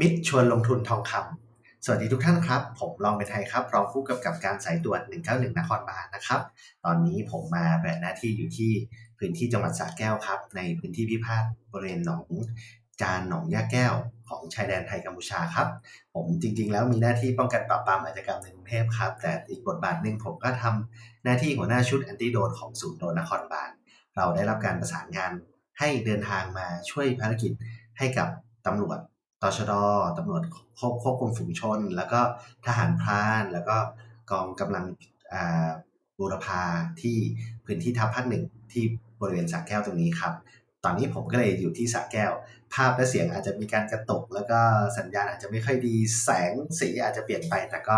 มิตรชวนลงทุนทองคำสวัสดีทุกท่านครับ ผมรองเป็นไทยครับ รองผู้กำกับการสายตรวจ 191 นครบาลนะครับ ตอนนี้ผมมาแบกหน้าที่อยู่ที่พื้นที่จังหวัดสระแก้วครับ ในพื้นที่พิพาทบริเวณหนองจานหนองยาแก้วของชายแดนไทยกัมพูชาครับ ผมจริง ๆ แล้วมีหน้าที่ป้องกันปราบปรามอาชญากรรมในกรุงเทพครับ แต่อีกบทบาทหนึ่งผมก็ทำหน้าที่หัวหน้าชุดแอนติโดนของศูนย์โดนนครบาลเราได้รับการประสานงานให้เดินทางมาช่วยภารกิจให้กับตำรวจ ตชดตำรวจควบควบคุมฝูงชน แล้วก็ทหารพรานแล้วก็กองกำลังอ่าบูรพาที่พื้นที่ทัพภาคหนึ่งที่บริเวณสระแก้วตรงนี้ครับ ตอนนี้ผมก็เลยอยู่ที่สระแก้ว ภาพและเสียงอาจจะมีการกระตก แล้วก็สัญญาณอาจจะไม่ค่อยดีแสงสีอาจจะเปลี่ยนไป แต่ก็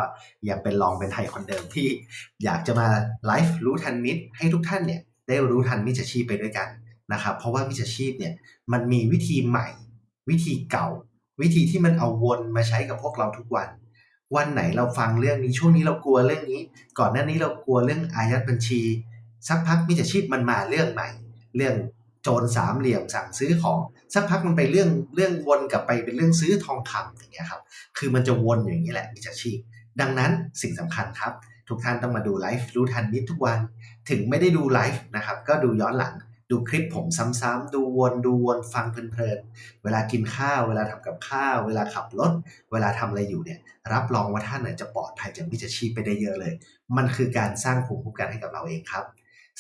ยังเป็นรองเป็นไทยคนเดิมที่อยากจะมาไลฟ์รู้ทันมิตรให้ทุกท่านเนี่ยได้รู้ทันมิจฉาชีพไปด้วยกันนะครับ เพราะว่ามิจฉาชีพเนี่ยมันมีวิธีใหม่ วิธีเก่า วิธีที่มันเอาวนมาใช้กับพวกเราทุกวัน วันไหนเราฟังเรื่องนี้ช่วงนี้เรากลัวเรื่องนี้ ก่อนหน้านี้เรากลัวเรื่องอายัดบัญชี สักพักมิจฉาชีพมันมาเรื่องใหม่ เรื่องโจรสามเหลี่ยมสั่งซื้อของ สักพักมันไปเรื่องเรื่องวนกลับไปเป็นเรื่องซื้อทองคำอย่างเงี้ยครับคือมันจะวนอย่างนี้แหละมิจฉาชีพ ดังนั้นสิ่งสำคัญครับ ทุกท่านต้องมาดูไลฟ์รู้ทันมิตรทุกวัน ถึงไม่ได้ดูไลฟ์นะครับก็ดูย้อนหลัง ดูคลิปผมซ้ำๆดูวนดูวนฟังเพลินๆเวลากินข้าว เวลาทำกับข้าว เวลาขับรถ เวลาทำอะไรอยู่เนี่ยรับรองว่าท่านจะปลอดภัยจากมิจฉาชีพไปได้เยอะเลย มันคือการสร้างภูมิคุ้มกันให้กับเราเองครับ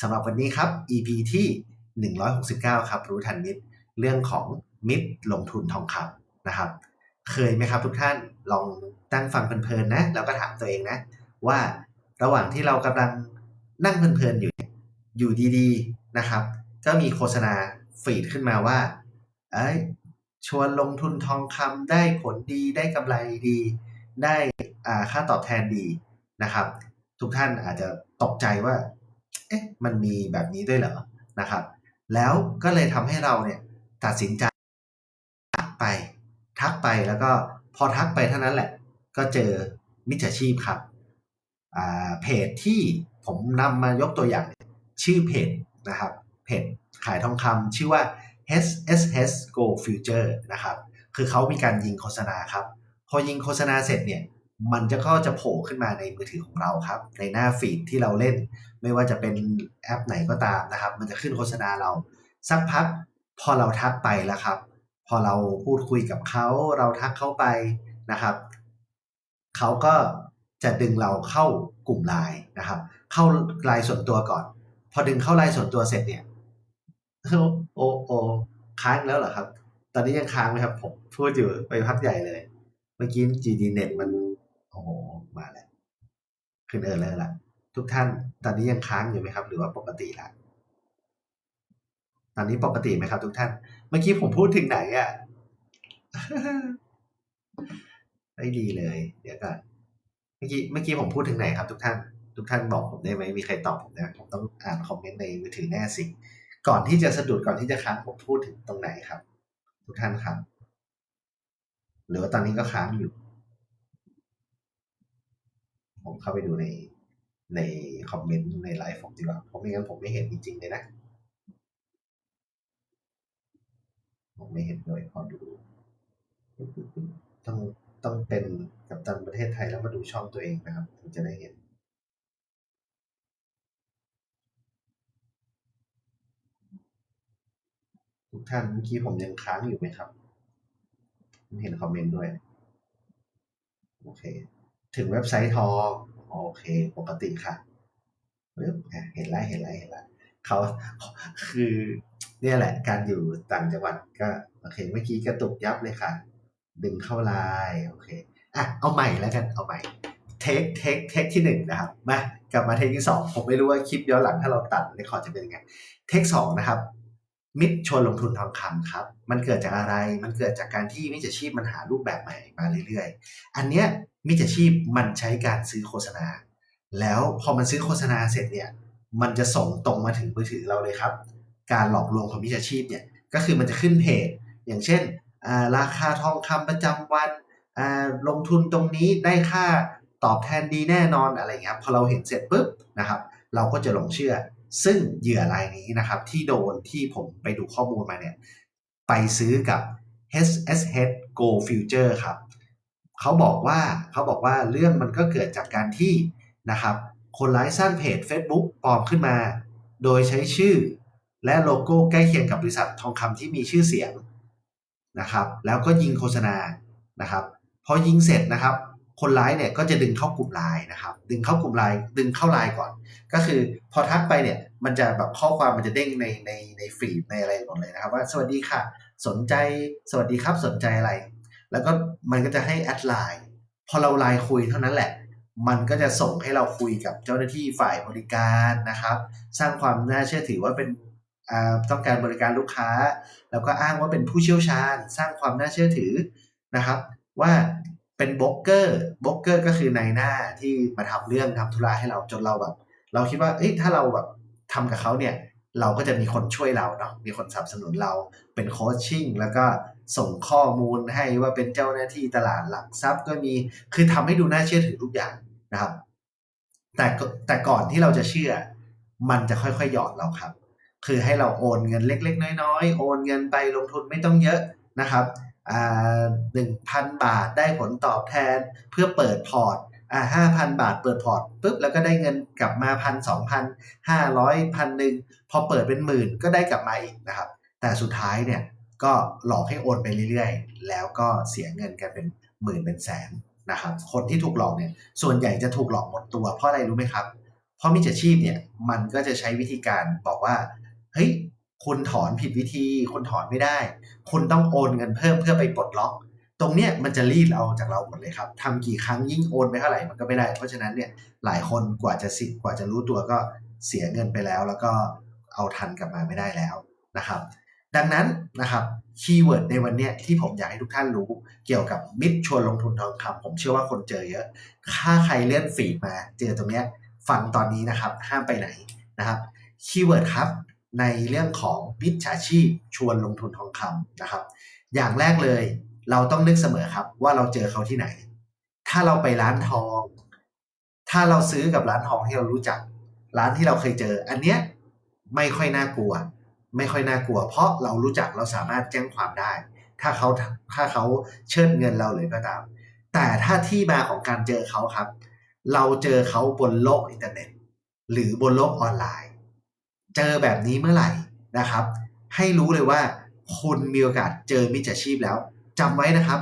สำหรับวันนี้ครับ EP ที่ 169 ครับ รู้ทันมิตรเรื่องของมิตรลงทุนทองคำนะครับ เคยไหมครับทุกท่านลองตั้งฟังเพลินๆนะแล้วก็ถามตัวเองนะ ว่าระหว่างที่เรากำลังนั่งเพลินๆอยู่อยู่ดีๆนะครับ ก็มีโฆษณาฟีดขึ้นมาว่าเอ้ยชวนลงทุนทองคำได้ผลดีได้กำไรดี ได้อ่าค่าตอบแทนดีนะครับ ทุกท่านอาจจะตกใจว่า เอ๊ะ มันมีแบบนี้ด้วยเหรอนะครับ แล้วก็เลยทำให้เราเนี่ยตัดสินใจทักไป ทักไปแล้วก็พอทักไปเท่านั้นแหละ ก็เจอมิจฉาชีพครับอ่าเพจที่ผมนำมายกตัวอย่างชื่อเพจนะครับ เพจขายทองคำชื่อว่า HSS Go Future นะครับ คือเขามีการยิงโฆษณาครับ พอยิงโฆษณาเสร็จเนี่ย มันจะก็จะโผล่ขึ้นมาในมือถือของเราครับ ในหน้าฟีดที่เราเล่น ไม่ว่าจะเป็นแอปไหนก็ตามนะครับ มันจะขึ้นโฆษณาเรา สักพักพอเราทักไปแล้วครับ พอเราพูดคุยกับเขาเราทักเข้าไปนะครับ เขาก็จะดึงเราเข้ากลุ่มไลน์นะครับ เข้าไลน์ส่วนตัวก่อน พอดึงเข้าไลน์ส่วนตัวเสร็จเนี่ย โอโอค้างแล้วเหรอครับ ตอนนี้ยังค้างไหมครับ ผมพูดอยู่ไปพักใหญ่เลย เมื่อกี้ GD Net มัน โอ้โห มาแล้ว ขึ้นเออเลยล่ะทุกท่าน ตอนนี้ยังค้างอยู่ไหมครับ หรือว่าปกติละตอนนี้ปกติไหมครับ ทุกท่าน เมื่อกี้ผมพูดถึงไหนอะ่ะไม่ดีเลย เดี๋ยวก่อนเมื่อกี้เมื่อกี้ผมพูดถึงไหนครับ ทุกท่าน ทุกท่านบอกผมได้ไหมมีใครตอบผมได้ผมต้องอ่านคอมเมนต์ในมือถือแน่สิ ก่อนที่จะสะดุดก่อนที่จะค้างผมพูดถึงตรงไหนครับ ทุกท่านครับ หรือว่าตอนนี้ก็ค้างอยู่ ผมเข้าไปดูในในคอมเมนต์ในไลฟ์ผมดีกว่าเพราะไม่งั้นผมไม่เห็นจริงๆเลยนะ ผมไม่เห็นเลยขอดูต้องต้องเป็นกับตันประเทศไทยแล้วมาดูช่องตัวเองนะครับถึงจะได้เห็น ท่านเมื่อกี้ผมยังค้างอยู่ไหมครับเห็นคอมเมนต์ด้วย โอเค ถึงเว็บไซต์ทอง โอเค ปกติค่ะปึ๊บอะเห็นแล้วเห็นแล้วเห็นแล้วเขาคือเนี่ยแหละ การอยู่ต่างจังหวัดก็โอเค เมื่อกี้กระตุกยับเลยค่ะ ดึงเข้าไลน์โอเคอะเอาใหม่แล้วกันเอาใหม่เทคเทคเทคที่หนึ่งนะครับมากลับมาเทคที่สองผมไม่รู้ว่าคลิปย้อนหลังถ้าเราตัดในคอร์ดจะเป็นยังไงเทคสองนะครับ มิตรชวนลงทุนทองคำครับ มันเกิดจากอะไร มันเกิดจากการที่มิจฉาชีพมันหารูปแบบใหม่มาเรื่อยๆ อันเนี้ยมิจฉาชีพมันใช้การซื้อโฆษณา แล้วพอมันซื้อโฆษณาเสร็จเนี่ยมันจะส่งตรงมาถึงมือถือเราเลยครับ การหลอกลวงของมิจฉาชีพเนี่ยก็คือมันจะขึ้นเพจ อย่างเช่นอ่าราคาทองคำประจำวันอ่าลงทุนตรงนี้ได้ค่าตอบแทนดีแน่นอนอะไรเงี้ยครับพอเราเห็นเสร็จปุ๊บนะครับ เราก็จะหลงเชื่อ ซึ่งเหยื่อรายนี้นะครับที่โดนที่ผมไปดูข้อมูลมาเนี่ยไปซื้อกับ HSH Go Future ครับเขาบอกว่าเขาบอกว่าเรื่องมันก็เกิดจากการที่นะครับคนร้ายสร้างเพจ Facebook ปลอมขึ้นมา โดยใช้ชื่อ และโลโก้ใกล้เคียงกับบริษัททองคำที่มีชื่อเสียงนะครับ แล้วก็ยิงโฆษณานะครับ พอยิงเสร็จนะครับ คนร้ายเนี่ยก็จะดึงเข้ากลุ่มไลน์นะครับ ดึงเข้ากลุ่มไลน์ดึงเข้าไลน์ก่อน ก็คือพอทักไปเนี่ยมันจะแบบข้อความมันจะเด้งในในในฟีดในอะไรหมดเลยนะครับ ว่าสวัสดีค่ะ สนใจสวัสดีครับสนใจอะไร แล้วก็มันก็จะให้แอดไลน์พอเราไลน์คุยเท่านั้นแหละ มันก็จะส่งให้เราคุยกับเจ้าหน้าที่ฝ่ายบริการนะครับ สร้างความน่าเชื่อถือว่าเป็นอ่าต้องการบริการลูกค้า แล้วก็อ้างว่าเป็นผู้เชี่ยวชาญ สร้างความน่าเชื่อถือนะครับ ว่าเป็นบล็อกเกอร์บล็อกเกอร์ก็คือนายหน้าที่มาทำเรื่องทำธุระให้เราจนเราแบบ เราคิดว่าเอ้ยถ้าเราแบบทำกับเขาเนี่ยเราก็จะมีคนช่วยเราเนาะมีคนสนับสนุนเราเป็นโคชชิ่งแล้วก็ส่งข้อมูลให้ว่าเป็นเจ้าหน้าที่ตลาดหลักทรัพย์ก็มีคือทำให้ดูน่าเชื่อถือทุกอย่างนะครับ แต่แต่ก่อนที่เราจะเชื่อ มันจะค่อยๆหยอดเราครับ คือให้เราโอนเงินเล็ก ๆ น้อยๆ โอนเงินไปลงทุนไม่ต้องเยอะนะครับอ่าหนึ่งพันบาทได้ผลตอบแทนเพื่อเปิดพอร์ต อ่าห้าพันบาทเปิดพอร์ตปุ๊บแล้วก็ได้เงินกลับมาพันสองพันห้าร้อยพันหนึ่งพอเปิดเป็นหมื่นก็ได้กลับมาอีกนะครับ แต่สุดท้ายเนี่ยก็หลอกให้โอนไปเรื่อยๆ แล้วก็เสียเงินกันเป็นหมื่นเป็นแสนนะครับ คนที่ถูกหลอกเนี่ยส่วนใหญ่จะถูกหลอกหมดตัวเพราะอะไรรู้ไหมครับ เพราะมิจฉาชีพเนี่ยมันก็จะใช้วิธีการบอกว่าเฮ้ยคุณถอนผิดวิธีคุณถอนไม่ได้ คุณต้องโอนเงินเพิ่มเพื่อไปปลดล็อก ตรงเนี้ยมันจะรีดเอาจากเราหมดเลยครับทำกี่ครั้งยิ่งโอนไปเท่าไหร่มันก็ไม่ได้ เพราะฉะนั้นเนี่ยหลายคนกว่าจะสิกว่าจะรู้ตัวก็เสียเงินไปแล้ว แล้วก็เอาทันกลับมาไม่ได้แล้วนะครับ ดังนั้นนะครับคีย์เวิร์ดในวันนี้ที่ผมอยากให้ทุกท่านรู้เกี่ยวกับมิตรชวนลงทุนทองคำผมเชื่อว่าคนเจอเยอะ ถ้าใครเลื่อนฟีดมา เจอตรงเนี้ยฟังตอนนี้นะครับห้ามไปไหนนะครับคีย์เวิร์ดครับในเรื่องของมิจฉาชีพชวนลงทุนทองคำนะครับ อย่างแรกเลย เราต้องนึกเสมอครับ ว่าเราเจอเขาที่ไหน ถ้าเราไปร้านทอง ถ้าเราซื้อกับร้านทองที่เรารู้จัก ร้านที่เราเคยเจอ อันเนี้ยไม่ค่อยน่ากลัว ไม่ค่อยน่ากลัว เพราะเรารู้จักเราสามารถแจ้งความได้ ถ้าเขาถ้าเขาเชิดเงินเราเลยก็ตาม แต่ถ้าที่มาของการเจอเขาครับ เราเจอเขาบนโลกอินเทอร์เน็ต หรือบนโลกออนไลน์ เจอแบบนี้เมื่อไหร่นะครับ ให้รู้เลยว่าคุณมีโอกาสเจอมิจฉาชีพแล้ว จำไว้นะครับ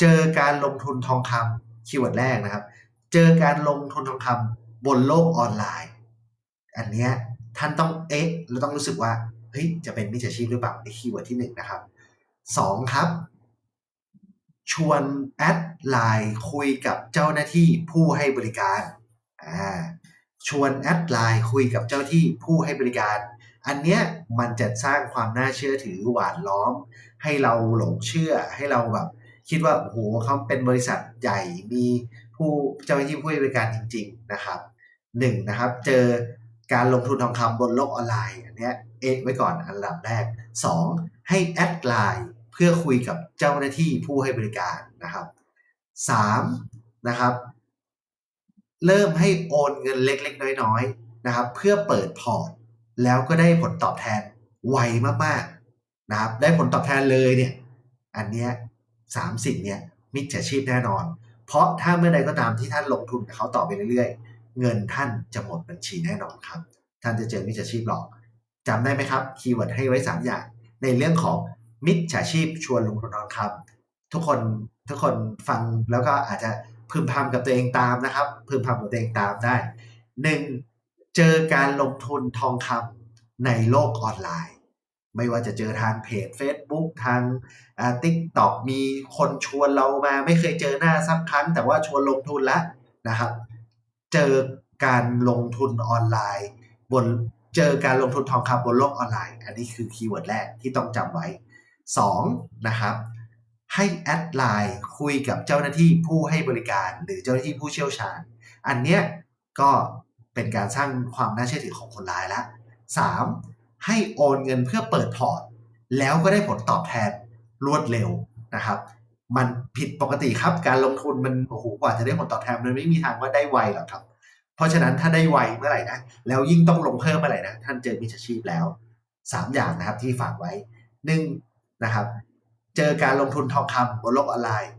เจอการลงทุนทองคำคีย์เวิร์ดแรกนะครับ เจอการลงทุนทองคำบนโลกออนไลน์ อันเนี้ยท่านต้องเอ๊ะแล้วต้องรู้สึกว่าเฮ้ยจะเป็นมิจฉาชีพหรือเปล่าในคีย์เวิร์ดที่หนึ่งนะครับสองครับ ชวนแอดไลน์คุยกับเจ้าหน้าที่ผู้ให้บริการอ่าชวนแอดไลน์คุยกับเจ้าที่ผู้ให้บริการ อันเนี้ยมันจะสร้างความน่าเชื่อถือหวานล้อม ให้เราหลงเชื่อให้เราแบบคิดว่าโอ้โหเขาเป็นบริษัทใหญ่มีผู้เจ้าหน้าที่ผู้ให้บริการจริง ๆนะครับหนึ่งนะครับเจอการลงทุนทองคำบนโลกออนไลน์อันเนี้ยเอะไว้ก่อนอันดับแรกสองให้แอดไลน์เพื่อคุยกับเจ้าหน้าที่ผู้ให้บริการนะครับสามนะครับ เริ่มให้โอนเงินเล็กๆ น้อยๆนะครับ เพื่อเปิดพอร์ต แล้วก็ได้ผลตอบแทนไวมากๆ นะครับได้ผลตอบแทนเลยเนี่ยอันเนี้ยสามสิ่งเนี้ยมิจฉาชีพแน่นอน เพราะถ้าเมื่อใดก็ตามที่ท่านลงทุนกับเขาต่อไปเรื่อยๆ เงินท่านจะหมดบัญชีแน่นอนครับ ท่านจะเจอมิจฉาชีพหลอกจำได้ไหมครับคีย์เวิร์ดให้ไว้สามอย่าง ในเรื่องของมิจฉาชีพชวนลงทุนทองคำทุกคนทุกคนฟังแล้วก็อาจจะพึมพำกับตัวเองตามนะครับ พึมพำกับตัวเองตามได้หนึ่งเจอการลงทุนทองคำในโลกออนไลน์ ไม่ว่าจะเจอทางเพจ Facebook ทางติ๊กต็อกมีคนชวนเรามา ไม่เคยเจอหน้าสักครั้ง แต่ว่าชวนลงทุนแล้วนะครับ เจอการลงทุนออนไลน์ บนเจอการลงทุนทองคำบนโลกออนไลน์ อันนี้คือคีย์เวิร์ดแรกที่ต้องจำไว้ 2. นะครับ ให้แอดไลน์คุยกับเจ้าหน้าที่ผู้ให้บริการหรือเจ้าหน้าที่ผู้เชี่ยวชาญ อันเนี้ยก็เป็นการสร้างความน่าเชื่อถือของคนร้ายละ 3. ให้โอนเงินเพื่อเปิดพอร์ต แล้วก็ได้ผลตอบแทนรวดเร็วนะครับ มันผิดปกติครับการลงทุนมันโอ้โหกว่าจะได้ผลตอบแทนมันไม่มีทางว่าได้ไวหรอกครับ เพราะฉะนั้นถ้าได้ไวเมื่อไหร่นะแล้วยิ่งต้องลงเพิ่มเมื่อไหร่นะท่านเจอมิจฉาชีพแล้ว 3 อย่างนะครับที่ฝากไว้หนึ่งนะครับเจอการลงทุนทองคำบนโลกออนไลน์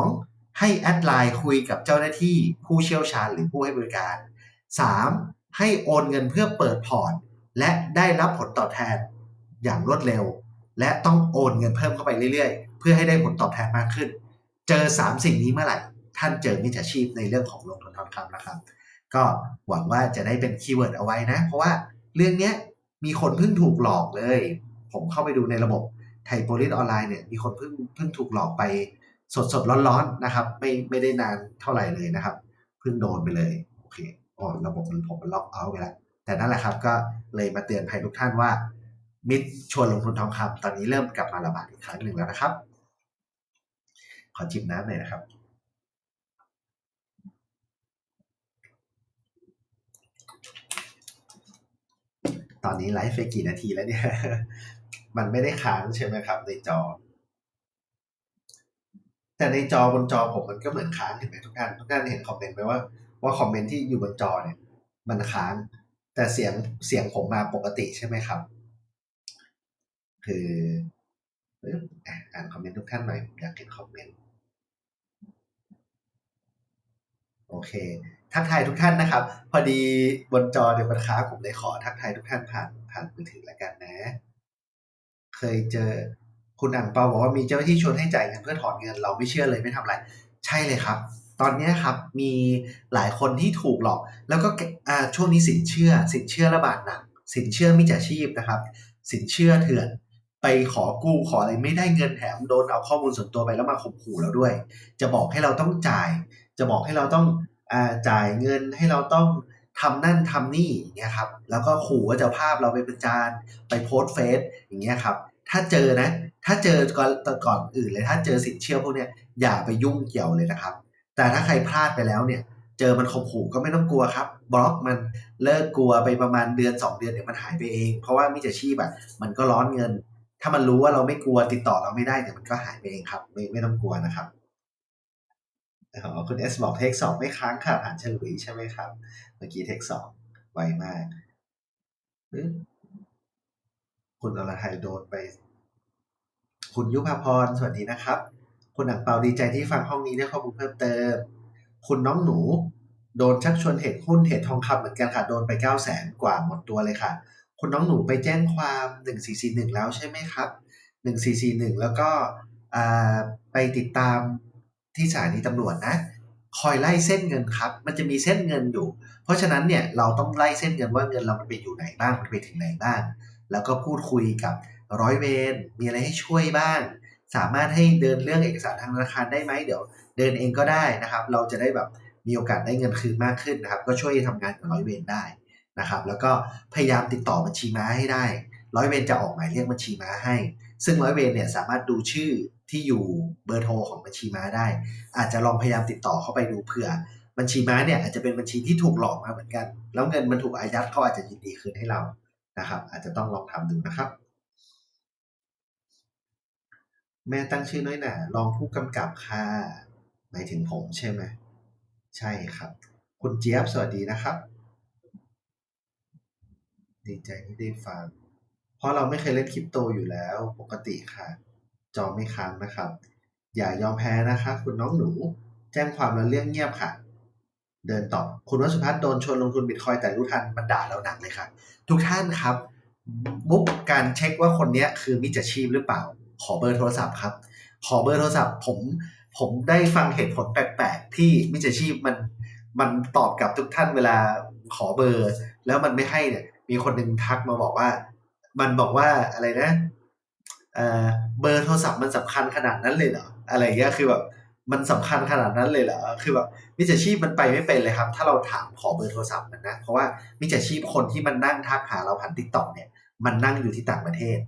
2. ให้แอดไลน์คุยกับเจ้าหน้าที่ผู้เชี่ยวชาญหรือผู้ให้บริการ 3. ให้โอนเงินเพื่อเปิดพอร์ต และได้รับผลตอบแทนอย่างรวดเร็ว และต้องโอนเงินเพิ่มเข้าไปเรื่อยๆ เพื่อให้ได้ผลตอบแทนมากขึ้น เจอ 3 สิ่งนี้เมื่อไหร่ ท่านเจอมิจฉาชีพในเรื่องของลงทุนทองคำนะครับ ก็หวังว่าจะได้เป็นคีย์เวิร์ดเอาไว้นะ เพราะว่าเรื่องนี้มีคนเพิ่งถูกหลอกเลย ผมเข้าไปดูในระบบไทยโพลิสออนไลน์เนี่ยมีคนเพิ่งเพิ่งถูกหลอกไปสดสดร้อนๆนะครับ ไม่ไม่ได้นานเท่าไหร่เลยนะครับ เพิ่งโดนไปเลย โอเคอ๋อระบบมันผมมันล็อกเอาไปแล้ว แต่นั่นแหละครับก็เลยมาเตือนภัยทุกท่านว่า มิตรชวนลงทุนทองคำตอนนี้เริ่มกลับมาระบาดอีกครั้งหนึ่งแล้วนะครับ ขอจิบน้ำหน่อยนะครับตอนนี้ไลฟ์ไปกี่นาทีแล้วเนี่ย มันไม่ได้ค้างใช่ไหมครับ ในจอ แต่ในจอบนจอผมมันก็เหมือนค้างเห็นไหมทุกท่าน ทุกท่านเห็นคอมเมนต์ไหมว่าว่าคอมเมนต์ที่อยู่บนจอเนี่ย มันค้าง แต่เสียงเสียงผมมาปกติใช่ไหมครับ คืออ่านคอมเมนต์ทุกท่านหน่อยผมอยากเห็นคอมเมนต์โอเค ทักทายทุกท่านนะครับ พอดีบนจอเดี๋ยวมันค้าผมเลยขอทักทายทุกท่านผ่านผ่านมือถือแล้วกันนะ เคยเจอคุณอ่างเปาบอกว่ามีเจ้าหน้าที่ชวนให้จ่ายเงินเพื่อถอนเงิน เราไม่เชื่อเลยไม่ทำอะไร ใช่เลยครับ ตอนนี้ครับมีหลายคนที่ถูกหลอก แล้วก็ช่วงนี้สินเชื่อ สินเชื่อระบาดหนัก สินเชื่อมิจฉาชีพนะครับ สินเชื่อเถื่อนไปขอกู้ขออะไรไม่ได้เงินแถมโดนเอาข้อมูลส่วนตัวไปแล้วมาข่มขู่เราด้วย จะบอกให้เราต้องจ่าย จะบอกให้เราต้องอจ่ายเงินให้เราต้องทำนั่นทำนี่เงี้ยครับ แล้วก็ขู่ว่าจะภาพเราไปประจานไปโพสเฟซอย่างเงี้ยครับ ถ้าเจอนะ ถ้าเจอก่อนก่อนอื่นเลย ถ้าเจอสินเชื่อพวกเนี้ยอย่าไปยุ่งเกี่ยวเลยนะครับ แต่ถ้าใครพลาดไปแล้วเนี่ย เจอมันข่มขู่ก็ไม่ต้องกลัวครับ บล็อกมันเลิกกลัวไปประมาณเดือน 2 เดือนเดี๋ยวมันหายไปเอง เพราะว่ามิจฉาชีพอะมันก็ร้อนเงิน ถ้ามันรู้ว่าเราไม่กลัวติดต่อเราไม่ได้เดี๋ยวมันก็หายไปเองครับ ไม่ไม่ต้องกลัวนะครับอ๋อคุณเอสบอกเทคสองไม่ค้างค่ะผ่านเฉลุยใช่ไหมครับ เมื่อกี้เทคสองไวมากคุณอรไทยโดนไป คุณยุพพรสวัสดีนะครับ คุณหนังเปาดีใจที่ฟังห้องนี้ได้ข้อมูลเพิ่มเติม คุณน้องหนู โดนชักชวนเทรดหุ้นเทรดทองคำเหมือนกันค่ะ โดนไปเก้าแสนกว่าหมดตัวเลยค่ะ คุณน้องหนูไปแจ้งความหนึ่งสี่สี่หนึ่งแล้วใช่ไหมครับหนึ่งสี่สี่หนึ่งแล้วก็ไปติดตามที่สถานีตำรวจนะคอยไล่เส้นเงินครับ มันจะมีเส้นเงินอยู่ เพราะฉะนั้นเนี่ยเราต้องไล่เส้นเงินว่าเงินเรามันไปอยู่ไหนบ้าง มันไปถึงไหนบ้าง แล้วก็พูดคุยกับร้อยเวร มีอะไรให้ช่วยบ้าง สามารถให้เดินเรื่องเอกสารทางธนาคารได้ไหมเดี๋ยวเดินเองก็ได้นะครับ เราจะได้แบบมีโอกาสได้เงินคืนมากขึ้นนะครับ ก็ช่วยทำงานกับร้อยเวรได้นะครับ แล้วก็พยายามติดต่อบัญชีม้าให้ได้ ร้อยเวรจะออกหมายเรียกบัญชีม้าให้ ซึ่งร้อยเวรเนี่ยสามารถดูชื่อที่อยู่เบอร์โทรของบัญชีม้าได้ อาจจะลองพยายามติดต่อเข้าไปดูเผื่อ บัญชีม้าเนี่ยอาจจะเป็นบัญชีที่ถูกหลอกมาเหมือนกัน แล้วเงินมันถูกอายัดเขาอาจจะยินดีคืนให้เรานะครับ อาจจะต้องลองทำดูนะครับ แม่ตั้งชื่อน้อยหนาลองผู้กำกับค่ะหมายถึงผมใช่ไหมใช่ครับ คุณเจี๊ยบสวัสดีนะครับ ดีใจที่ได้ฟัง เพราะเราไม่เคยเล่นคริปโตอยู่แล้วปกติค่ะ จอไม่ค้างนะครับ อย่ายอมแพ้นะคะ คุณน้องหนู แจ้งความแล้วเรื่องเงียบค่ะ เดินต่อ คุณวสุพัฒน์โดนชวนลงทุนบิตคอยแต่รู้ทันมันด่าเราหนักเลยค่ะ ทุกท่านครับบุ๊กการเช็คว่าคนนี้คือมิจฉาชีพหรือเปล่า ขอเบอร์โทรศัพท์ครับ ขอเบอร์โทรศัพท์ ผมผมได้ฟังเหตุผลแปลกๆ ที่มิจฉาชีพมันมันตอบกับทุกท่านเวลาขอเบอร์ แล้วมันไม่ให้เนี่ย มีคนหนึ่งทักมาบอกว่า มันบอกว่าอะไรนะเออเบอร์โทรศัพท์มันสำคัญขนาดนั้นเลยเหรออะไรเงี้ยคือแบบมันสำคัญขนาดนั้นเลยเหรอคือแบบมิจฉาชีพมันไปไม่เป็นเลยครับ ถ้าเราถามขอเบอร์โทรศัพท์มันนะเพราะว่ามิจฉาชีพคนที่มันนั่งทักหาเราผ่านทิกต็อกเนี่ย มันนั่งอยู่ที่ต่างประเทศ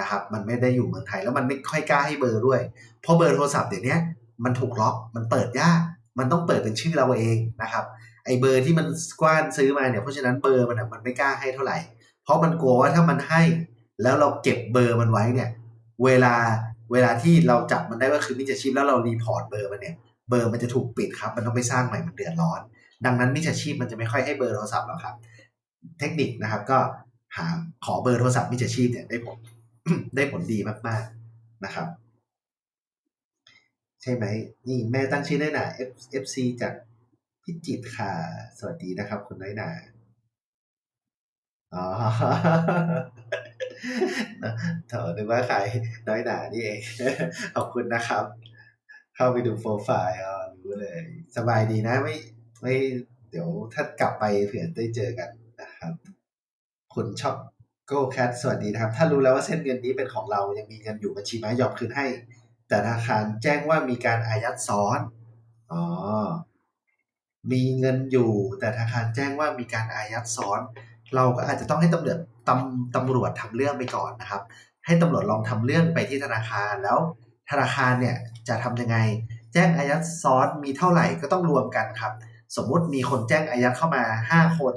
นะครับมันไม่ได้อยู่เมืองไทยแล้วมันไม่ค่อยกล้าให้เบอร์ด้วย เพราะเบอร์โทรศัพท์เดี๋ยวนี้มันถูกล็อกมันเปิดยากมันต้องเปิดเป็นชื่อเราเองนะครับไอเบอร์ที่มันกว้านซื้อมาเนี่ยเพราะฉะนั้นเบอร์มันมันไม่กล้าให้เท่าไหร่ เพราะมันกลัวว่าถ้ามันให้ แล้วเราเก็บเบอร์มันไว้เนี่ยเวลาเวลาที่เราจับมันได้ว่าคือมิจฉาชีพแล้วเรารีพอร์ตเบอร์มันเนี่ยเบอร์มันจะถูกปิดครับ มันต้องไปสร้างใหม่มันเดือดร้อน ดังนั้นมิจฉาชีพมันจะไม่ค่อยให้เบอร์โทรศัพท์หรอกครับ เทคนิคนะครับก็หาขอเบอร์โทรศัพท์มิจฉาชีพเนี่ยได้ผล ได้ผลดีมาก ๆนะครับ ใช่ไหมนี่แม่ตั้งชื่อน้หนา F FC จากพิจิตค่ะ สวัสดีนะครับ คุณน้อยหนาอ๋อเถอนึกว่าใครน้อยหนานี่เอง ขอบคุณนะครับ เข้าไปดูโปรไฟล์อ๋อรู้เลย สบายดีนะไม่ไม่เดี๋ยวถ้ากลับไปเผื่อได้เจอกันนะครับ คุณชอบ ก้แคทสวัสดีนะครับ ถ้ารู้แล้วว่าเส้นเงินนี้เป็นของเรายังมีเงินอยู่บัญชีไหมยอมคืนให้ แต่ธนาคารแจ้งว่ามีการอายัดซ้อนอ๋อมีเงินอยู่ แต่ธนาคารแจ้งว่ามีการอายัดซ้อน เราก็อาจจะต้องให้ตำรวจตำตำรวจทำเรื่องไปก่อนนะครับ ให้ตำรวจลองทำเรื่องไปที่ธนาคารแล้ว ธนาคารเนี่ยจะทำยังไง แจ้งอายัดซ้อนมีเท่าไหร่ก็ต้องรวมกันครับ สมมุติมีคนแจ้งอายัดเข้ามา 5 คน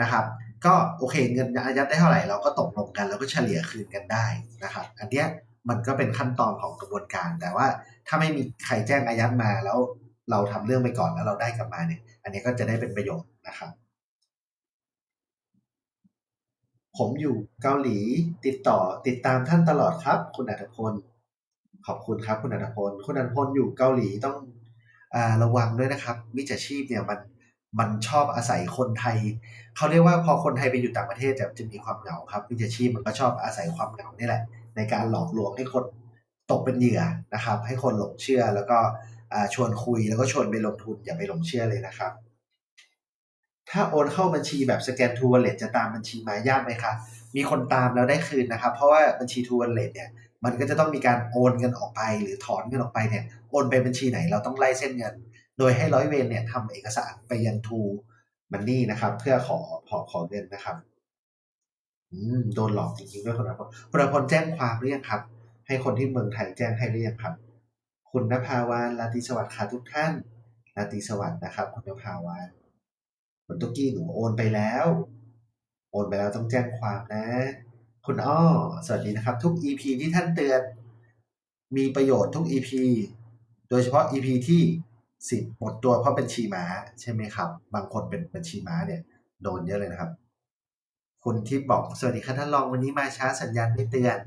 นะครับ ก็โอเคเงินอายัดได้เท่าไหร่เราก็ตกลงกันแล้วก็เฉลี่ยคืนกันได้นะครับอันเนี้ยมันก็เป็นขั้นตอนของกระบวนการ แต่ว่าถ้าไม่มีใครแจ้งอายัดมาแล้วเราทำเรื่องไปก่อนแล้วเราได้กลับมาเนี่ย อันนี้ก็จะได้เป็นประโยชน์นะครับ ผมอยู่เกาหลีติดต่อติดตามท่านตลอดครับ คุณอัธพลขอบคุณครับ คุณอัธพลคุณอัธพลอยู่เกาหลีต้องอระวังด้วยนะครับมิจฉาชีพเนี่ยมัน มันชอบอาศัยคนไทย เขาเรียกว่าพอคนไทยไปอยู่ต่างประเทศจะจะมีความเหงาครับมิจฉาชีพมันก็ชอบอาศัยความเหงานี่แหละ ในการหลอกลวงให้คนตกเป็นเหยื่อนะครับ ให้คนหลงเชื่อแล้วก็ชวนคุยแล้วก็ชวนไปลงทุนอย่าไปหลงเชื่อเลยนะครับ ถ้าโอนเข้าบัญชีแบบสแกนทูวอลเล็ตจะตามบัญชีมายากไหมคะมีคนตามแล้วได้คืนนะครับ เพราะว่าบัญชีทูวอลเล็ตเนี่ยมันก็จะต้องมีการโอนเงินออกไป หรือถอนเงินออกไปเนี่ยโอนไปบัญชีไหนเราต้องไล่เส้นเงิน โดยให้ร้อยเวรเนี่ยทำเอกสารไปยังทูมันนี่นะครับ เพื่อขอขอขอเงินนะครับอืมโดนหลอกจริงๆด้วยคุณพลคุณพลแจ้งความหรือยังครับ ให้คนที่เมืองไทยแจ้งให้หรือยังครับ คุณนภาวานลาตรีสวัสดิ์ค่ะทุกท่านลาตรีสวัสดิ์นะครับ คุณนภาวานคุณตุ๊กกี้หนูโอนไปแล้ว โอนไปแล้วต้องแจ้งความนะ คุณอ้อ สวัสดีนะครับ ทุก EP ที่ท่านเตือน มีประโยชน์ทุก EP โดยเฉพาะ EP ที่ สิบหมดตัวเพราะบัญชีม้าใช่ไหมครับ บางคนเป็นบัญชีม้าเนี่ย โดนเยอะเลยนะครับ คุณทิพย์บอกสวัสดีค่ะท่านรองวันนี้มาช้าสัญญาณไม่เตือน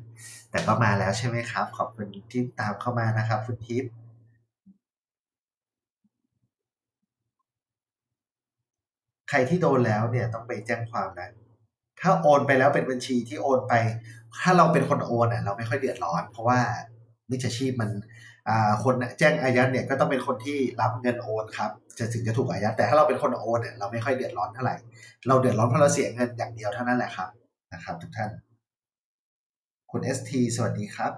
แต่ก็มาแล้วใช่ไหมครับ ขอบคุณที่ตามเข้ามานะครับ คุณทิพย์ใครที่โดนแล้วเนี่ยต้องไปแจ้งความนะถ้าโอนไปแล้วเป็นบัญชีที่โอนไป ถ้าเราเป็นคนโอนอะเราไม่ค่อยเดือดร้อน เพราะว่ามิจฉาชีพมัน คนแจ้งอายัดเนี่ยก็ต้องเป็นคนที่รับเงินโอนครับจะถึงจะถูกอายัดแต่ถ้าเราเป็นคนโอนเนี่ยเราไม่ค่อยเดือดร้อนเท่าไหร่เราเดือดร้อนเพราะเราเสียเงินอย่างเดียวเท่านั้นแหละครับนะครับ ทุกท่าน คุณ ST สวัสดีครับ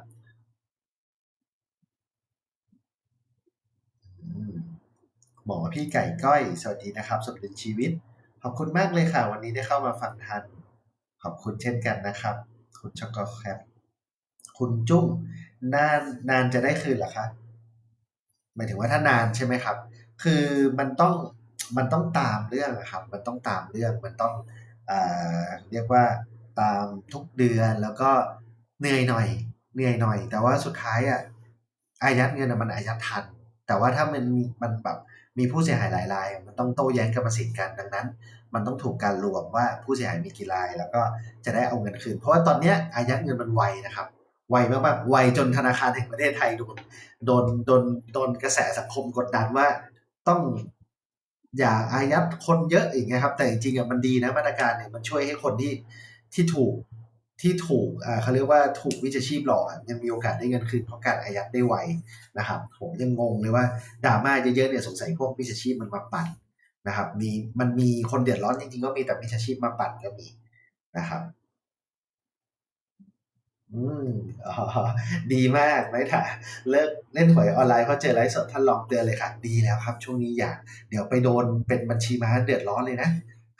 หมอพี่ไก่ก้อย สวัสดีนะครับสมดุลชีวิต ขอบคุณมากเลยค่ะ วันนี้ได้เข้ามาฟังทัน ขอบคุณเช่นกันนะครับ คุณช็อกโกแคทคุณจุ้ง นานนานจะได้คืนเหรอคะหมายถึงว่าถ้านานใช่ไหมครับ คือมันต้องมันต้องตามเรื่องอะครับ มันต้องตามเรื่องมันต้องอ่าเรียกว่าตามทุกเดือนแล้วก็เหนื่อยหน่อย เหนื่อยหน่อย แต่ว่าสุดท้ายอะอายัดเงินมันอายัดทัน แต่ว่าถ้ามันมีมันแบบมีผู้เสียหายหลายรายมันต้องโต้แย้งกรรมสิทธิ์กันดังนั้น มันต้องถูกการรวมว่าผู้เสียหายมีกี่ราย แล้วก็จะได้เอาเงินคืน เพราะว่าตอนเนี้ยอายัดเงินมันไวนะครับ ไวมากๆไวจนธนาคารแห่งประเทศไทยโดนโดนโดนโดนกระแสสังคมกดดันว่าต้องอย่าอายัดคนเยอะอย่างเงี้ยครับ แต่จริงๆอะมันดีนะมาตรการเนี่ยมันช่วยให้คนที่ที่ถูกที่ถูกอ่าเขาเรียกว่าถูกวิชาชีพหลอกยังมีโอกาสได้เงินคืนเพราะการอายัดได้ไวนะครับ ผมยังงงเลยว่าดราม่าเยอะๆเนี่ยสงสัยพวกวิชาชีพมันมาปั่นนะครับ มีมันมีคนเดือดร้อนจริงๆก็มีแต่วิชาชีพมาปั่นก็มีนะครับ อืมอ๋อดีมากไหมถ่าเลิกเล่นหวยออนไลน์เพราะเจอไลฟ์สดท่านลองเตือนเลยค่ะ ดีแล้วครับ ช่วงนี้อย่าเดี๋ยวไปโดนเป็นบัญชีม้าเดือดร้อนเลยนะ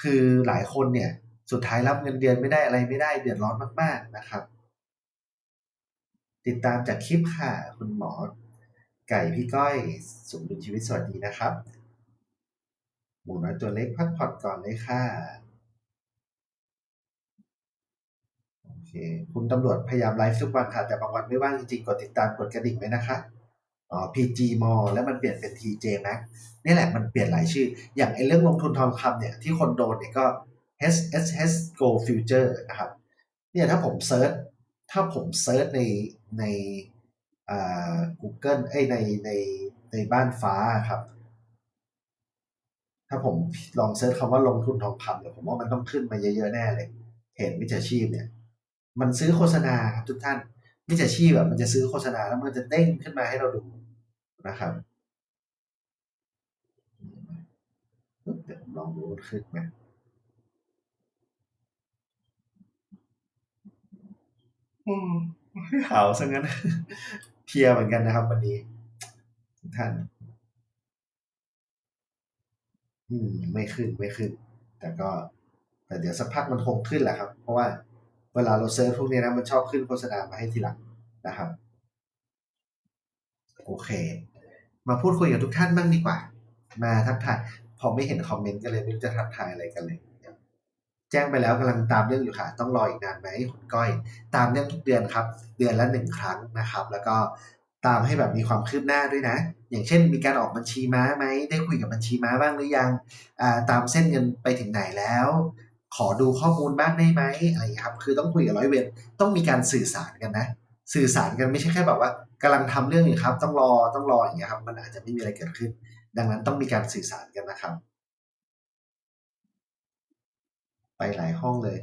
คือหลายคนเนี่ย สุดท้ายรับเงินเดือนไม่ได้อะไรไม่ได้เดือดร้อนมากๆนะครับ ติดตามจากคลิปค่ะ คุณหมอ ไก่พี่ก้อยสมดุลชีวิตสวัสดีนะครับ หมูน้อยตัวเล็กพักผ่อนก่อนเลยค่ะ โอ เคคุณตำรวจพยายามไลฟ์ทุกวันค่ะ แต่บางวันไม่ว่างจริงๆ กดติดตามกดกระดิ่งไว้นะคะอ๋อ PG m a l l แล้วมันเปลี่ยนเป็น TJ Max นี่แหละมันเปลี่ยนหลายชื่อ อย่างไอ้เรื่องลงทุนทองคำเนี่ยที่คนโดนเนี่ยก็ HSH Go Future นะครับ เนี่ยถ้าผมเซิร์ชถ้าผมเซิร์ชในในอ่า Google เอ้ยในในในบ้านฟ้าครับ ถ้าผมลองเซิร์ชคำว่าลงทุนทองคำเนี่ยผมว่ามันต้องขึ้นมาเยอะๆแน่เลยเพจมิจฉาชีพเนี่ย มันซื้อโฆษณาครับทุกท่านมิจฉาชีพแบบมันจะซื้อโฆษณาแล้วมันจะเด้งขึ้นมาให้เราดูนะครับเดี๋ยวผมลองดูว่าขึ้นไหมอืมขาวซะงั้นเพลียเหมือนกันนะครับ วันนี้ทุกท่าน อืม ไม่ขึ้นไม่ขึ้น แต่ก็ แต่เดี๋ยวสักพักมันคงขึ้นแหละครับ เพราะว่า เวลาเราเซิร์ชพวกนี้นะมันชอบขึ้นโฆษณามาให้ทีหลังนะครับ โอเค มาพูดคุยกับทุกท่านบ้างดีกว่า มาทักทายพอไม่เห็นคอมเมนต์ก็เลยไม่รู้จะทักทายอะไรกันเลย แจ้งไปแล้วกำลังตามเรื่องอยู่ค่ะ ต้องรออีกนานไหมคุณก้อย ตามเรื่องทุกเดือนครับ เดือนละหนึ่งครั้งนะครับ แล้วก็ตามให้แบบมีความคืบหน้าด้วยนะ อย่างเช่น มีการออกบัญชีม้าไหม ได้คุยกับบัญชีม้าบ้างหรือยัง ตามเส้นเงินไปถึงไหนแล้ว ขอดูข้อมูลบ้างได้ไหมอะไรอย่างเงี้ยครับ คือต้องคุยกับร้อยเวรต้องมีการสื่อสารกันนะ สื่อสารกันไม่ใช่แค่แบบว่ากำลังทำเรื่องอยู่ครับ ต้องรอต้องรออย่างเงี้ยครับ มันอาจจะไม่มีอะไรเกิดขึ้น ดังนั้นต้องมีการสื่อสารกันนะครับ ไปหลายห้องเลย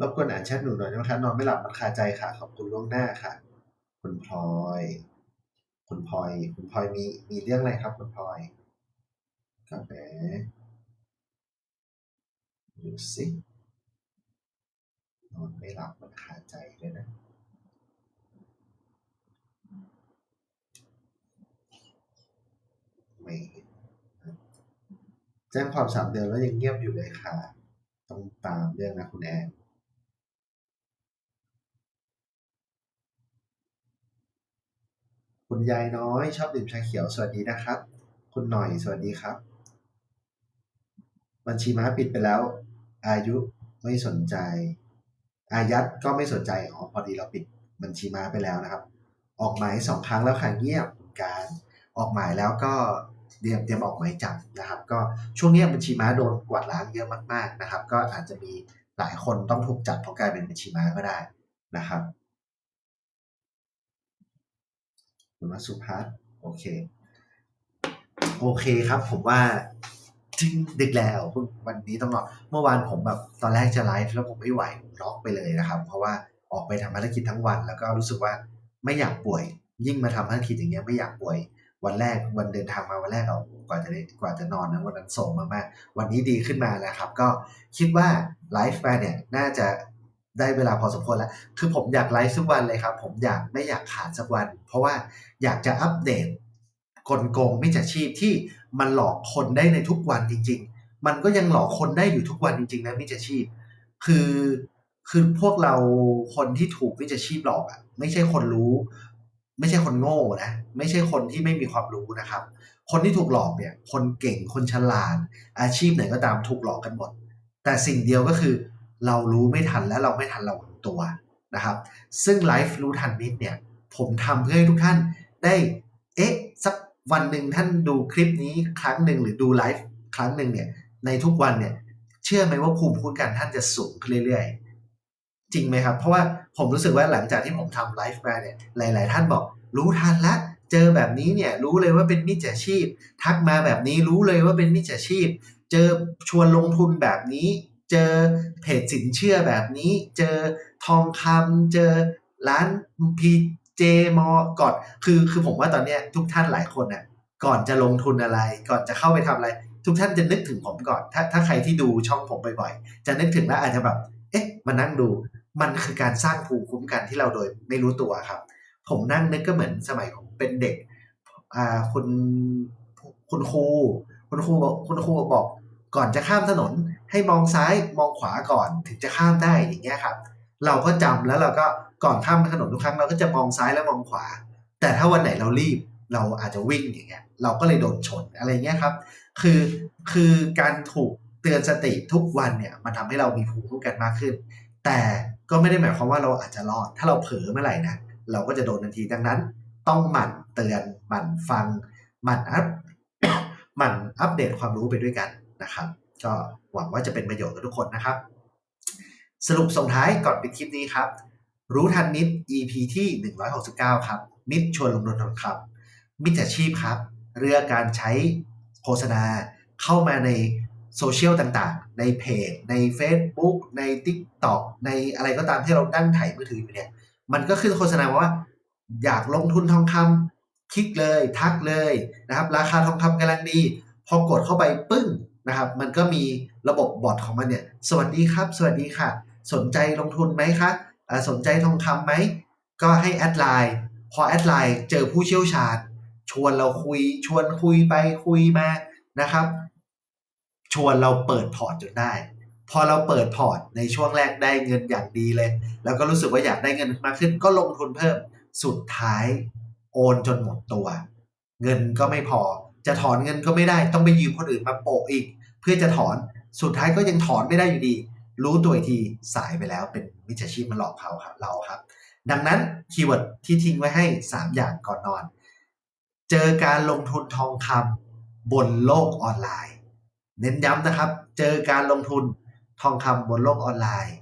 รบกวนอ่านแชทหนูหน่อยได้ไหมคะนอนไม่หลับมันคาใจค่ะ ขอบคุณล่วงหน้าค่ะ คุณพลอย คุณพลอย คุณพลอยมีมีเรื่องอะไรครับ คุณพลอยกาแฟดูสิ นอนไม่หลับมันคาใจเลยนะไม่เห็นแจ้งความสามเดือนแล้วยังเงียบอยู่เลยค่ะ ต้องตามเรื่องนะคุณแอนคุณยายน้อยชอบดื่มชาเขียวสวัสดีนะครับ คุณหน่อยสวัสดีครับ บัญชีม้าปิดไปแล้ว อายุไม่สนใจ อายัดก็ไม่สนใจอ๋อพอดีเราปิดบัญชีม้าไปแล้วนะครับ ออกหมายสองครั้งแล้วค่ะเงียบการออกหมายแล้วก็เตรียมเตรียมออกหมายจับนะครับ ก็ช่วงนี้บัญชีม้าโดนกวาดล้างเยอะมากๆนะครับ ก็อาจจะมีหลายคนต้องถูกจับเพราะกลายเป็นบัญชีม้าก็ได้นะครับคุณวัสุพัฒน์โอเค โอเคครับผมว่า ดึกแล้ววันนี้ต้องรอเมื่อวานผมแบบตอนแรกจะไลฟ์แล้วผมไม่ไหวล็อกไปเลยนะครับ เพราะว่าออกไปทำภารกิจทั้งวัน แล้วก็รู้สึกว่าไม่อยากป่วย ยิ่งมาทำภารกิจอย่างเงี้ยไม่อยากป่วย วันแรกวันเดินทางมาวันแรกเอากว่าจะได้กว่าจะนอนนะวันนั้นส่งมากๆวันนี้ดีขึ้นมาแล้วครับ ก็คิดว่าไลฟ์มาเนี่ยน่าจะได้เวลาพอสมควรแล้ว คือผมอยากไลฟ์ทุกวันเลยครับ ผมอยากไม่อยากขาดสักวัน เพราะว่าอยากจะอัปเดตกลโกงไมิจฉาชีพที่ มันหลอกคนได้ในทุกวันจริง ๆ มันก็ยังหลอกคนได้อยู่ทุกวันจริงๆนะมิจฉาชีพ คือคือพวกเราคนที่ถูกมิจฉาชีพหลอกอะไม่ใช่คนรู้ ไม่ใช่คนโง่นะไม่ใช่คนที่ไม่มีความรู้นะครับ คนที่ถูกหลอกเนี่ย คนเก่งคนฉลาด อาชีพไหนก็ตามถูกหลอกกันหมด แต่สิ่งเดียวก็คือ เรารู้ไม่ทันและเราไม่ทันเราตัวนะครับ ซึ่งไลฟ์รู้ทันนิดเนี่ย ผมทำเพื่อให้ทุกท่านได้เอ๊ะ วันหนึ่งท่านดูคลิปนี้ครั้งหนึ่งหรือดูไลฟ์ครั้งหนึ่งเนี่ย ในทุกวันเนี่ย เชื่อไหมว่าภูมิคุ้มกันท่านจะสูงขึ้นเรื่อยๆ จริงไหมครับ เพราะว่าผมรู้สึกว่าหลังจากที่ผมทำไลฟ์มาเนี่ย หลาย ๆ ท่านบอกรู้ทันละเจอแบบนี้เนี่ยรู้เลยว่าเป็นมิจฉาชีพ ทักมาแบบนี้รู้เลยว่าเป็นมิจฉาชีพ เจอชวนลงทุนแบบนี้ เจอเพจสินเชื่อแบบนี้ เจอทองคำเจอร้านพี จมอก่อดคือคือผมว่าตอนเนี้ยทุกท่านหลายคนน่ะก่อนจะลงทุนอะไร ก่อนจะเข้าไปทำอะไร ทุกท่านจะนึกถึงผมก่อน ถ้าถ้าใครที่ดูช่องผมบ่อยๆจะนึกถึงแล้วอาจจะแบบเอ๊ะมานั่งดู มันคือการสร้างภูมิคุ้มกันที่เราโดยไม่รู้ตัวครับ ผมนั่งนึกก็เหมือนสมัยผมเป็นเด็กอ่าคุณคุณครูคุณครูบอกคุณครูบอก ก่อนจะข้ามถนน ให้มองซ้ายมองขวาก่อนถึงจะข้ามได้อย่างเงี้ยครับ เราก็จำแล้วเราก็ ก่อนข้ามถนนทุกครั้งเราก็จะมองซ้ายแล้วมองขวา แต่ถ้าวันไหนเรารีบเราอาจจะวิ่งอย่างเงี้ยเราก็เลยโดนชนอะไรเงี้ยครับ คือคือการถูกเตือนสติทุกวันเนี่ยมันทำให้เรามีภูมิคุ้มกันมากขึ้น แต่ก็ไม่ได้หมายความว่าเราอาจจะรอด ถ้าเราเผลอเมื่อไหร่นะเราก็จะโดนทันทีดังนั้น ต้องหมั่นเตือนหมั่นฟังหมั่นอัพหมั่นอัปเดตความรู้ไปด้วยกันนะครับ ก็หวังว่าจะเป็นประโยชน์กับทุกคนนะครับ สรุปส่งท้ายก่อนปิดคลิปนี้ครับ รู้ทันนิด EP ที่ 169 ครับมิตรชวนลงทุนทองคำมิจฉาชีพครับ เรื่องการใช้โฆษณาเข้ามาในโซเชียลต่างๆ ในเพจ ใน Facebook ใน TikTok ในอะไรก็ตามที่เราดั้งถ่ายมือถืออยู่เนี่ย มันก็ขึ้นโฆษณาว่า อยากลงทุนทองคำคลิกเลย ทักเลยนะครับ ราคาทองคำกำลังดี พอกดเข้าไปปึ้งนะครับ มันก็มีระบบบอทของมันเนี่ย สวัสดีครับ สวัสดีค่ะ สนใจลงทุนไหมคะ สนใจทองคำไหม ก็ให้แอดไลน์พอแอดไลน์เจอผู้เชี่ยวชาญ ชวนเราคุย ชวนคุยไปคุยมานะครับ ชวนเราเปิดพอร์ตจนได้ พอเราเปิดพอร์ตในช่วงแรกได้เงินอย่างดีเลย แล้วก็รู้สึกว่าอยากได้เงินมากขึ้นก็ลงทุนเพิ่มสุดท้ายโอนจนหมดตัว เงินก็ไม่พอจะถอนเงินก็ไม่ได้ต้องไปยืมคนอื่นมาโปะอีก เพื่อจะถอนสุดท้ายก็ยังถอนไม่ได้อยู่ดี รู้ตัวอีกทีสายไปแล้วเป็นมิจฉาชีพมาหลอกเขาครับเราครับ ดังนั้นคีย์เวิร์ดที่ทิ้งไว้ให้ 3 อย่างก่อนนอน เจอการลงทุนทองคำบนโลกออนไลน์ เน้นย้ำนะครับ เจอการลงทุนทองคำบนโลกออนไลน์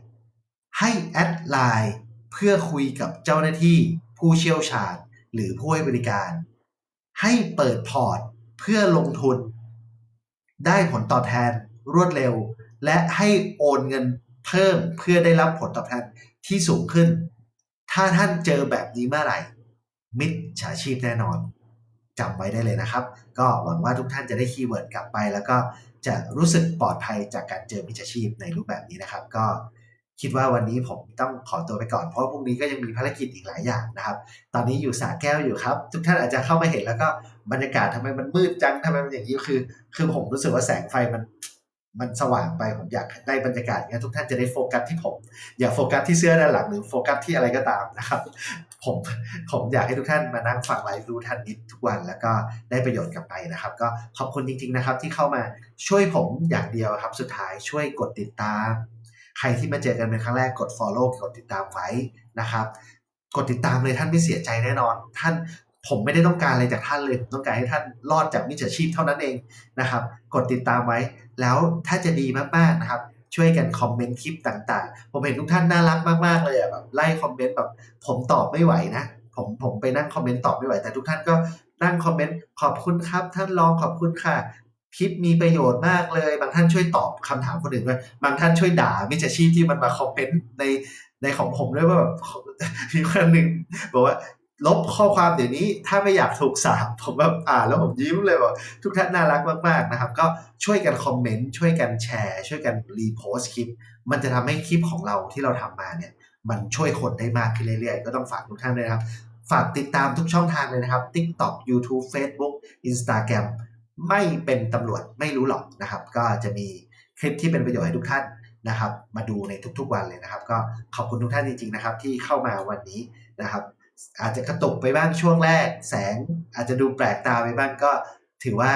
ให้แอดไลน์เพื่อคุยกับเจ้าหน้าที่ผู้เชี่ยวชาญหรือผู้ให้บริการ ให้เปิดพอร์ตเพื่อลงทุน ได้ผลตอบแทนรวดเร็ว และให้โอนเงินเพิ่มเพื่อได้รับผลตอบแทนที่สูงขึ้น ถ้าท่านเจอแบบนี้เมื่อไหร่ มิจฉาชีพแน่นอนจำไว้ได้เลยนะครับ ก็หวังว่าทุกท่านจะได้คีย์เวิร์ดกลับไป แล้วก็จะรู้สึกปลอดภัยจากการเจอมิจฉาชีพในรูปแบบนี้นะครับ ก็คิดว่าวันนี้ผมต้องขอตัวไปก่อนเพราะพรุ่งนี้ก็ยังมีภารกิจอีกหลายอย่างนะครับ ตอนนี้อยู่สาแก้วอยู่ครับ ทุกท่านอาจจะเข้ามาเห็นแล้วก็บรรยากาศทำไมมันมืดจังทำไมมันอย่างนี้คือ คือผมรู้สึกว่าแสงไฟมัน มันสว่างไปผมอยากได้บรรยากาศอย่างนี้ทุกท่านจะได้โฟกัสที่ผม อย่าโฟกัสที่เสื้อด้านหลังหรือโฟกัสที่อะไรก็ตามนะครับ ผมผมอยากให้ทุกท่านมานั่งฟังไลฟ์รู้ทันนิดทุกวัน แล้วก็ได้ประโยชน์กลับไปนะครับ ก็ขอบคุณจริง ๆนะครับ ที่เข้ามาช่วยผมอย่างเดียวครับ สุดท้ายช่วยกดติดตาม ใครที่มาเจอกันเป็นครั้งแรกกด follow กดติดตามไว้นะครับ กดติดตามเลยท่านไม่เสียใจแน่นอน ท่านผมไม่ได้ต้องการอะไรจากท่านเลย ผมต้องการให้ท่านรอดจากมิจฉาชีพเท่านั้นเองนะครับ กดติดตามไว้ แล้วถ้าจะดีมากๆนะครับช่วยกันคอมเมนต์คลิปต่างๆ ผมเห็นทุกท่านน่ารักมากๆเลยอะแบบไล่คอมเมนต์แบบผมตอบไม่ไหวนะผมผมไปนั่งคอมเมนต์ตอบไม่ไหว แต่ทุกท่านก็นั่งคอมเมนต์ขอบคุณครับ ท่านรองขอบคุณค่ะคลิปมีประโยชน์มากเลย บางท่านช่วยตอบคำถามคนอื่นด้วยบางท่านช่วยด่ามิจฉาชีพที่มันมาคอมเมนต์ในในของผมด้วยว่าแบบมีคนหนึ่งบอกว่า ลบข้อความเดี๋ยวนี้ถ้าไม่อยากถูกสาบผมแบบอ่านแล้วผมยิ้มเลยว่าทุกท่านน่ารักมากๆนะครับ ก็ช่วยกันคอมเมนต์ช่วยกันแชร์ ช่วยกันรีโพสต์คลิป มันจะทำให้คลิปของเราที่เราทำมาเนี่ยมันช่วยคนได้มากขึ้นเรื่อยๆ ก็ต้องฝากทุกท่านด้วยนะครับ ฝากติดตามทุกช่องทางเลยนะครับ TikTok YouTube Facebook Instagram ไม่เป็นตำรวจไม่รู้หรอกนะครับ ก็จะมีคลิปที่เป็นประโยชน์ให้ทุกท่านนะครับ มาดูในทุกๆวันเลยนะครับ ก็ขอบคุณทุกท่านจริงๆนะครับ ที่เข้ามาวันนี้นะครับ อาจจะกระตุกไปบ้างช่วงแรก แสงอาจจะดูแปลกตาไปบ้างก็ถือว่า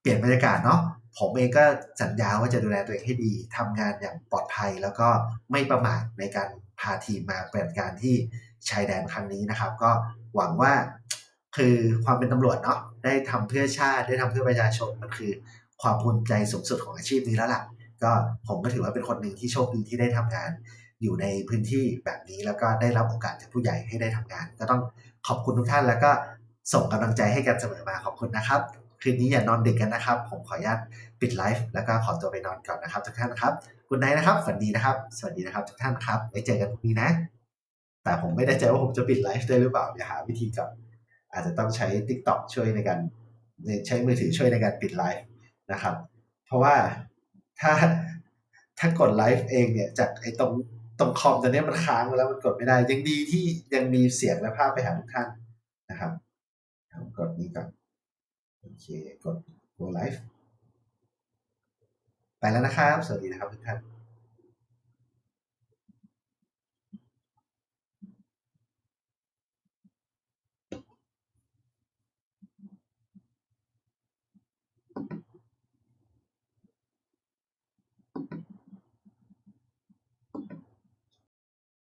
เปลี่ยนบรรยากาศเนาะผมเองก็สัญญาว่าจะดูแลตัวเองให้ดีทำงานอย่างปลอดภัยแล้วก็ไม่ประมาทในการพาทีมมาปฏิบัติการที่ชายแดนครั้งนี้นะครับ ก็หวังว่าคือความเป็นตำรวจเนาะได้ทำเพื่อชาติได้ทำเพื่อประชาชนมันคือ ความภูมิใจสูงสุดของอาชีพนี้แล้วล่ะ ก็ผมก็ถือว่าเป็นคนหนึ่งที่โชคดีที่ได้ทำงาน อยู่ในพื้นที่แบบนี้แล้วก็ได้รับโอกาสจากผู้ใหญ่ให้ได้ทำงาน ก็ต้องขอบคุณทุกท่านแล้วก็ส่งกำลังใจให้กันเสมอมาขอบคุณนะครับ คืนนี้อย่านอนดึกกันนะครับ ผมขออนุญาตปิดไลฟ์แล้วก็ขอตัวไปนอนก่อนนะครับ ทุกท่านครับคุณนายนะครับฝันดีนะครับ สวัสดีนะครับทุกท่านครับไว้เจอกันพรุ่งนี้นะ แต่ผมไม่ได้ใจว่าผมจะปิดไลฟ์ได้หรือเปล่าเดี๋ยวหาวิธีก่อนอาจจะต้องใช้ TikTok ช่วยในการใช้มือถือช่วยในการปิดไลฟ์นะครับ เพราะว่าถ้าถ้ากดไลฟ์เองเนี่ยจากไอ้ตรง ตรงคอมตัวเนี้ยมันค้างไปแล้วมันกดไม่ได้ ยังดีที่ยังมีเสียงและภาพไปหาทุกท่านนะครับผมกดนี้ก่อนโอเคกด go live ไปแล้วนะครับ สวัสดีนะครับทุกท่าน